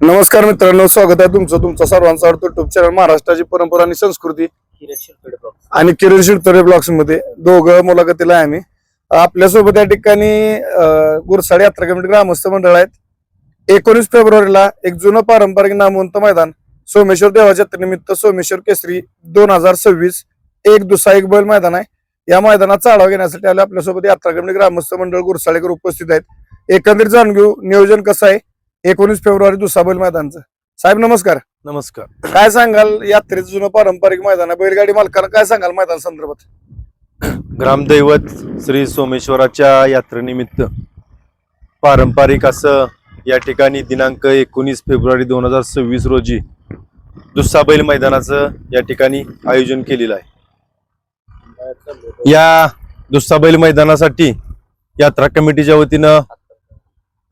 नमस्कार मित्रांनो स्वागत आहे तुमचं. तुमचा सर्वांचा आवडतं युट्यूब चॅनल महाराष्ट्राची परंपरा आणि संस्कृती. आणि किरण शिरतोरे ब्लॉक्समध्ये दोघं मुलाखतीला आहे आम्ही आपल्यासोबत या ठिकाणी अं, गुरसाडी यात्रा कमिटी ग्रामस्थ मंडळ आहेत. एकोणीस फेब्रुवारीला एक जुनं पारंपरिक नामवंत मैदान सोमेश्वर देवाच्या निमित्त सोमेश्वर केसरी दोन हजार सव्वीस एक दुसरा एक बैल मैदान आहे. या मैदानात चाढावा घेण्यासाठी आले आपल्यासोबत यात्रा कमिटी ग्रामस्थ मंडळ गुरसाळेकर उपस्थित आहेत. एकंदरीत जाणून घेऊ नियोजन कसं आहे? एकोणीस फेब्रुवारी दुसरा बैल मैदानचं. साहेब नमस्कार. नमस्कार. काय सांगाल यात्रेचं जुनं पारंपरिक मैदान आहे? बैलगाडी मालकांना काय सांगाल मैदान संदर्भात? ग्रामदैवत श्री सोमेश्वराच्या यात्रेनिमित्त पारंपरिक असं या ठिकाणी दिनांक एकोणीस फेब्रुवारी दोन हजार सव्वीस रोजी दुस्सा बैल मैदानाचं या ठिकाणी आयोजन केलेलं आहे. या दुस्सा बैल मैदानासाठी यात्रा कमिटीच्या वतीनं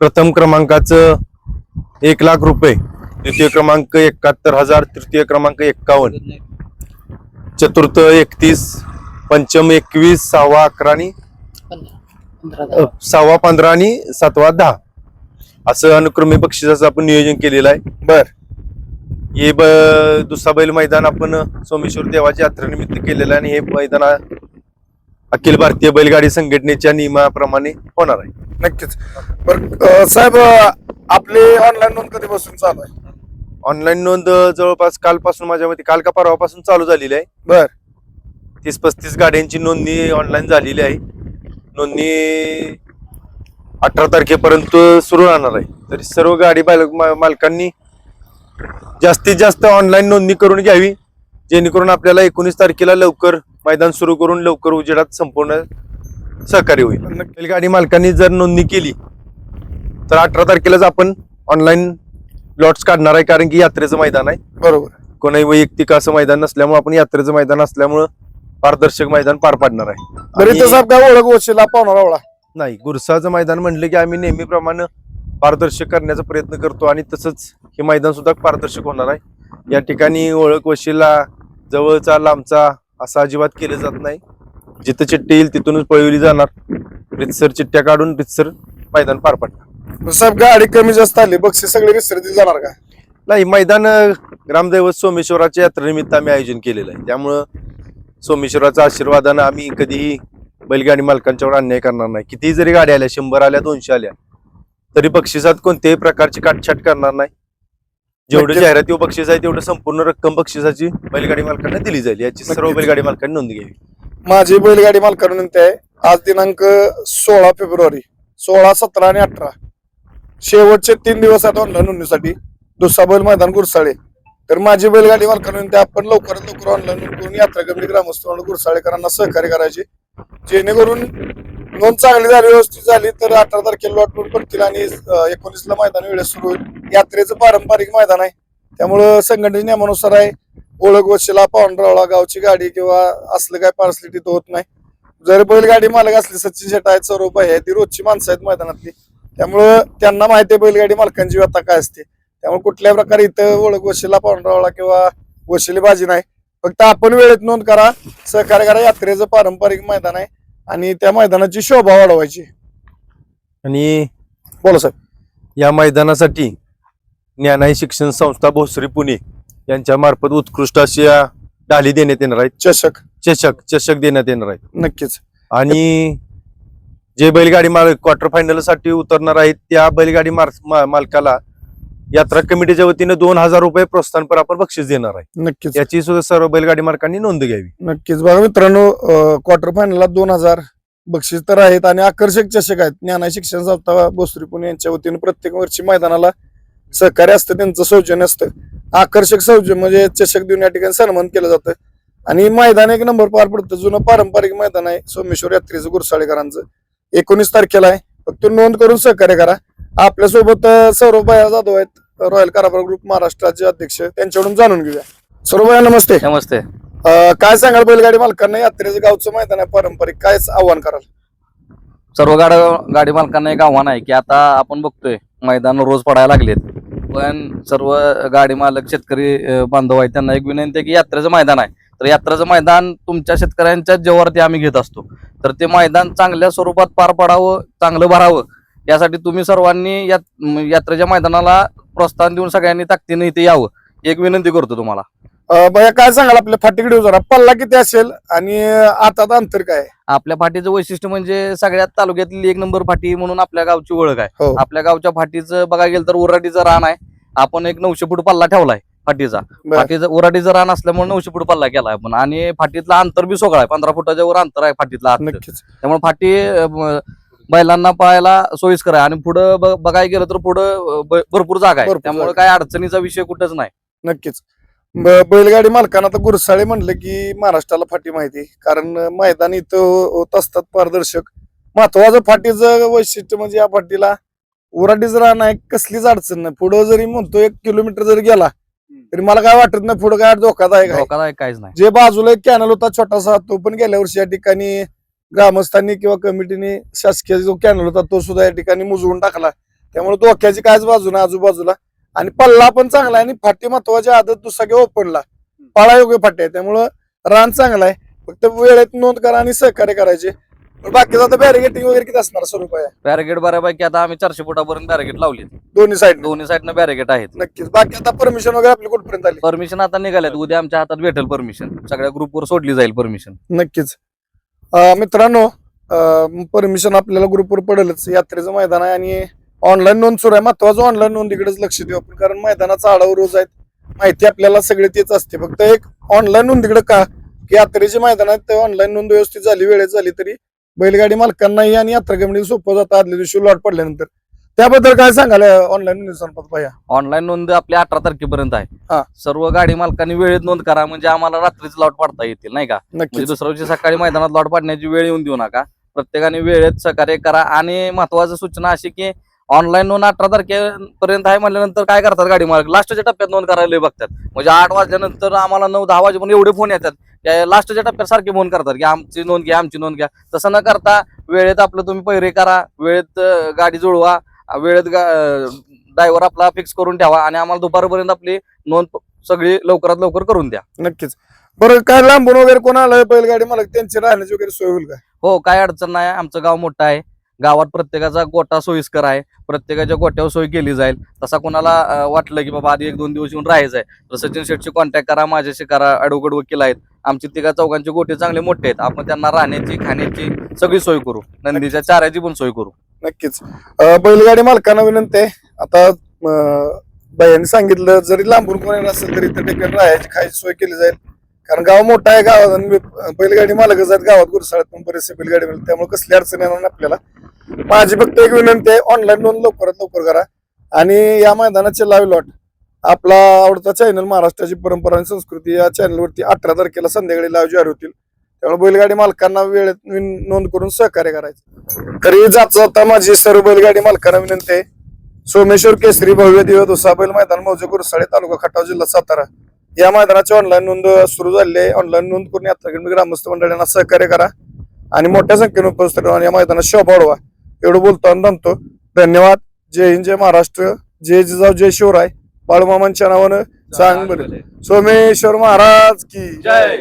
प्रथम क्रमांकाचं एक लाख रुपये. द्वितीय क्रमांक एकाहत्तर हजार तृतीय क्रमांक एक्कावन्न चतुर्थ एकतीस पंचम एकवीस सहावा अकरा आणि सहावा पंधरा आणि सातवा दहा. असं अनुक्रमे बक्षिसाचं आपण नियोजन केलेलं आहे. बर. हे ब दुसरा बैल मैदान आपण सोमेश्वर देवाच्या यात्रेनिमित्त केलेलं आहे आणि हे मैदान अखिल भारतीय बैलगाडी संघटनेच्या नियमाप्रमाणे होणार आहे. नक्कीच. बर साहेब आपले ऑनलाईन नोंद कधीपासून चालू आहे? ऑनलाईन नोंद जवळपास कालपासून माझ्या मते काल का परवापासून चालू झालेली आहे. बर. तीस पस्तीस गाड्यांची नोंदणी ऑनलाईन झालेली आहे. नोंदणी अठरा तारखेपर्यंत सुरू राहणार आहे. तरी सर्व गाडी मा- मालकांनी जास्तीत जास्त ऑनलाईन नोंदणी करून घ्यावी. जेणेकरून आपल्याला एकोणीस तारखेला लवकर मैदान सुरू करून लवकर उजेडात संपूर्ण सहकार्य होईल. नक्की. बैलगाडी मालकांनी जर नोंदणी केली तर अठरा तारखेलाच आपण ऑनलाईन लॉट्स काढणार आहे कारण की यात्रेचं मैदान आहे. बरोबर. कोणाही वैयक्तिक असं मैदान नसल्यामुळे आपण यात्रेचं मैदान असल्यामुळं पारदर्शक मैदान पार पाडणार आहे. बरं आणि- काय ओळख वशिला नाही गुरसाचं मैदान म्हणलं की आम्ही नेहमीप्रमाणे पारदर्शक करण्याचा प्रयत्न करतो आणि तसंच हे मैदान सुद्धा पारदर्शक होणार आहे. या ठिकाणी ओळख वशिला जवळचा लांबचा असं अजिबात केलं जात नाही. जिथं चिठ्ठी येईल तिथूनच पळवली जाणार. रितसर चिठ्ठ्या काढून रितसर मैदान पार पडणार. साहेब गाडी कमी जास्त आली बक्षीस सगळे विसरती जाणार का? नाही मैदान अं, ग्रामदैवत सोमेश्वराच्या यात्रेनिमित्त आम्ही आयोजन केलेलं आहे. त्यामुळं सोमेश्वराच्या आशीर्वादानं आम्ही कधीही बैलगाडी मालकांच्यावर अन्याय करणार नाही. कितीही जरी गाड्या आल्या शंभर आल्या दोनशे आल्या तरी बक्षिसात कोणत्याही प्रकारची काटछाट करणार नाही. जेवढं नक्कीच. जाहिराती बक्षीस आहे तेवढं संपूर्ण रक्कम बक्षिसाची बैलगाडी मालकांना दिली जाईल. याची सर्व नक्कीच. बैलगाडी मालकांनी नोंद घ्यावी. माझी बैलगाडी मालकांना विनंती आहे. आज दिनांक सोळा फेब्रुवारी सोळा सतरा आणि अठरा. शेवटचे तीन दिवस आहेत ऑनलाईन नोंदणीसाठी. दुसरा बैल मैदान गुरसाळे. तर माझी बैलगाडी मालकांना विनंती आपण लवकरात लवकर ऑनलाईन नोंद करून यात्रा कमिटी ग्रामस्थ गुरसाळेकरांना सहकार्य करायचे. जेणेकरून नोंद चांगली झाली व्यवस्थित झाली तर अठरा तारखेला लॉट नोंद पडतील आणि एकोणीसला मैदान वेळेस सुरू होईल. यात्रेचं पारंपरिक मैदान आहे. त्यामुळं संघटनेच्या नियमानुसार आहे ओळख वशिला पावनरावळा गावची गाडी किंवा असलं काय पार्सली तिथं होत नाही. जर बैलगाडी मालक असली सचिन शेट आहेत सौरभ आहे ती रोजची माणसं आहेत मैदानातली. त्यामुळं त्यांना माहिती आहे बैलगाडी मालकांची व्यथा काय असते. त्यामुळे कुठल्या प्रकारे इथं ओळख वशिला पावनरावळा किंवा वशिली बाजी नाही. फक्त आपण वेळेत नोंद करा सहकार्य करा. यात्रेचं पारंपरिक मैदान आहे आणि त्या मैदानाची शोभा वाढवायची. आणि बोला साहेब. या मैदानासाठी ज्ञानाई शिक्षण संस्था भोसरी पुणे. यांच्या मार्फत उत्कृष्ट अशा डाली देण्यात येणार आहेत. चषक. चषक चषक देण्यात येणार आहेत. नक्कीच. आणि जे बैलगाडी माल क्वार्टर फायनलसाठी उतरणार आहेत त्या बैलगाडी मार- मालकाला यात्रा कमिटीच्या वतीने दोन हजार रुपये प्रोत्साहनपर आपण बक्षीस देणार आहे. नक्कीच. याची सुद्धा सर्व बैलगाडी मालकांनी नोंद घ्यावी. नक्कीच. बघा मित्रांनो क्वार्टर फायनलला दोन हजार बक्षीस तर आहेत आणि आकर्षक चषक आहेत. ज्ञाना शिक्षण संस्था भोसरी पुणे यांच्या वतीने प्रत्येक वर्षी मैदानाला सहकार्य असतं त्यांचं सौजन्य असतं. आकर्षक सौजन्य म्हणजे चषक देऊन या ठिकाणी सन्मान केलं जातं आणि मैदान एक नंबर पार पडतं. जुनं पारंपरिक मैदान आहे सोमेश्वर यात्रेचं गुरसाळेकरांचं. एकोणीस तारखेला आहे. फक्त नोंद करून सहकार्य करा. आपल्यासोबत सौरभ भैया जाधव आहेत. रॉयल काराबार ग्रुप महाराष्ट्राचे अध्यक्ष त्यांच्याकडून जाणून घेऊया. सौरभ भैया नमस्ते. नमस्ते काय सांगाल बैलगाडी मालकांना? यात्रेचं गावचं मैदान आहे. पारंपरिक काय आव्हान कराल? सर्व गाडी गाडी मालकांना एक आव्हान आहे की आता आपण बघतोय मैदान रोज पडायला लागलेत. पण सर्व गाडी मालक शेतकरी बांधव आहेत त्यांना एक विनंती आहे की यात्रेचं मैदान आहे. तर यात्रेचं मैदान तुमच्या शेतकऱ्यांच्या जेव्हावरती आम्ही घेत असतो. तर ते मैदान चांगल्या स्वरूपात पार पडावं चांगलं भरावं यासाठी तुम्ही सर्वांनी यात्रेच्या मैदानाला प्रोत्साहन देऊन सगळ्यांनी ताकदीने इथे यावं एक विनंती करतो तुम्हाला. भैया काय सांगाल आपल्या फाटीकडे जरा? पल्ला किती असेल आणि आता अंतर काय? आपल्या फाटीचं वैशिष्ट्य म्हणजे सगळ्यात तालुक्यातली एक नंबर फाटी म्हणून आपल्या गावची ओळख आहे. हो. आपल्या गावच्या फाटीचं बघायला गेलं तर उराटीचं रान आहे. आपण एक नऊशे फूट पल्ला ठेवलाय फाटीचा. फाटीचं उराटीचं रान असल्यामुळे नऊशे फूट पल्ला केलाय आपण. आणि फाटीतला अंतर बी सोगळा आहे. पंधरा फुटाच्या वर अंतर आहे फाटीतला त्यामुळे फाटी बैलांना पाहायला सोयीस्कर आहे. आणि पुढं बघायला गेलं तर पुढं भरपूर जागा आहे. त्यामुळे. काय अडचणीचा विषय कुठंच नाही. नक्कीच. बैलगाडी मालकांना आता गुरसाळे म्हणलं की महाराष्ट्राला फाटी माहिती. कारण मैदान इथं होत असतात पारदर्शक. महत्वाचं फाटीचं वैशिष्ट्य म्हणजे या फाटीला उराटीच राहणं आहे कसलीच अडचण नाही. पुढं जरी म्हणतो एक किलोमीटर जरी गेला तरी मला काय वाटत नाही पुढं काय धोकादायक आहे. काहीच नाही. जे बाजूला एक कॅनल होता छोटासा तो पण गेल्या वर्षी या ठिकाणी ग्रामस्थांनी किंवा कमिटीने शासकीय जो कॅनल होता तो सुद्धा या ठिकाणी मुजवून टाकला. त्यामुळे धोक्याची कायच बाजू नाही आजूबाजूला. आणि पल्ला पण चांगला आहे आणि फाटी महत्वाची आदत दुसरा ओपनला पाळायोग्य फाटी आहे त्यामुळं रान चांगला आहे. फक्त वेळेत नोंद करा आणि सहकार्य करायचे. बाकीचं आता बॅरिगेटिंग वगैरे किती असणार स्वरूप आहे बॅरिगेट बऱ्यापैकी आता आम्ही चारशे फुटापर्यंत बॅरिगेट लावली दोन्ही साईड दोन्ही साईडनं बॅरिगेट आहेत. नक्कीच. बाकी आता परमिशन वगैरे आपली कुठपर्यंत आली? परमिशन आता निघाल्यात. उद्या आमच्या हातात भेटेल परमिशन सगळ्या ग्रुपवर सोडली जाईल परमिशन नक्कीच. मित्रांनो परमिशन आपल्याला ग्रुपवर पडेलच. यात्रेचं मैदान आहे आणि ऑनलाईन नोंद सुरू आहे. महत्वाचं ऑनलाईन नोंदीकडेच लक्ष देऊ आपण कारण मैदानाचा आढावा रोज आहेत. माहिती आपल्याला सगळे तेच असते. फक्त एक ऑनलाईन नोंदीकडे का की यात्रेचे मैदान आहेत ते ऑनलाईन नोंद व्यवस्थित झाली वेळेत झाली तरी बैलगाडी मालकांनाही आणि यात्रा कमिटी सोपं जातं. आदल्या दिवशी लॉट पडल्यानंतर. त्याबद्दल काय सांगाल ऑनलाईन भैया? ऑनलाईन नोंद आपल्या अठरा तारखेपर्यंत हा. आहे सर्व गाडी मालकांनी वेळेत नोंद करा म्हणजे आम्हाला रात्रीच लॉट पाडता येतील नाही का? म्हणजे दुसऱ्या दिवशी सकाळी मैदानात लॉट पाडण्याची वेळ येऊन देऊ नका. प्रत्येकाने वेळेत सहकार्य करा. आणि महत्वाची सूचना अशी की ऑनलाईन नोंद अठरा तारखेपर्यंत आहे म्हणल्यानंतर काय करतात गाडी मालक? लास्टच्या टप्प्यात नोंद करायला बघतात. म्हणजे आठ वाजल्यानंतर आम्हाला नऊ दहा वाजेपर्यंत एवढे फोन येतात. लास्टच्या टप्प्यात सारखे फोन करतात की आमची नोंद घ्या आमची नोंद घ्या. तसं न करता वेळेत आपलं तुम्ही पहिरे करा वेळेत गाडी जुळवा वेळेत ड्रायव्हर आपला फिक्स करून ठेवा आणि आम्हाला दुपारपर्यंत आपली नोंद सगळी लवकरात लवकर करून द्या. नक्कीच. बरं काय लांबून वगैरे कोण आलं बैलगाडी मालक त्यांची राहण्याची वगैरे सोय होईल का हो काय अडचण नाही. आमचं गाव मोठं आहे. गावात प्रत्येकाचा गोटा सोयीस्कर आहे प्रत्येकाच्या गोट्यावर सोय केली जाईल. तसा कोणाला वाटलं की बाबा आधी एक दोन दिवस येऊन राहायचं आहे तर सचिन शेठशी कॉन्टॅक्ट करा माझ्याशी करा अडवगड वकील आहेत. आमची तिघा चौघांचे गोटे चांगले मोठे आहेत. आपण त्यांना राहण्याची खाण्याची सगळी सोय करू. नंदीच्या चाऱ्याची पण सोय करू. नक्कीच. बैलगाडी मालकांना विनंती आहे. आता अं, बायांनी सांगितलं जरी लांबून कोण येणार असेल तरी त्या ठिकाणी राहायची खायची सोय केली जाईल. कारण गाव मोठा आहे गावात आणि बैलगाडी मालकच आहेत गावात गुरसाळ्यात पण बरेचसे बैलगाडी मालक त्यामुळे कसली अडचण येणार नाही आपल्याला. माझी फक्त एक विनंती आहे ऑनलाईन नोंद लवकरात लवकर करा. आणि या मैदानाचे लाईव्ह लॉट आपला आवडता चॅनल महाराष्ट्राची परंपरा आणि संस्कृती या चॅनलवरती अठरा तारखेला संध्याकाळी लाईव्ह जाहीर होतील. त्यामुळे बैलगाडी मालकांना वेळेत नोंद करून सहकार्य करायचं. तरी जात जाता माझी सर्व बैलगाडी मालकांना विनंती आहे. सोमेश्वर केसरी भव्य दिव्य दुसा बैल मैदान मौजे गुरसाळे तालुका खटाव जिल्हा सातारा. या मैदानाची ऑनलाईन नोंद सुरू झाली आहे. ऑनलाईन नोंद करून यात्रा ग्रामस्थ मंडळांना सहकार्य करा आणि मोठ्या संख्येने उपस्थित राहून या मैदानात शोभा वाढवा. एवढं बोलतो आणि थांबतो. धन्यवाद. जय हिंद जय महाराष्ट्र. जय जिजाऊ जय शिवराय. बाळूमामांच्या नावानं सांग बरं. सोमेश्वर महाराज की जय.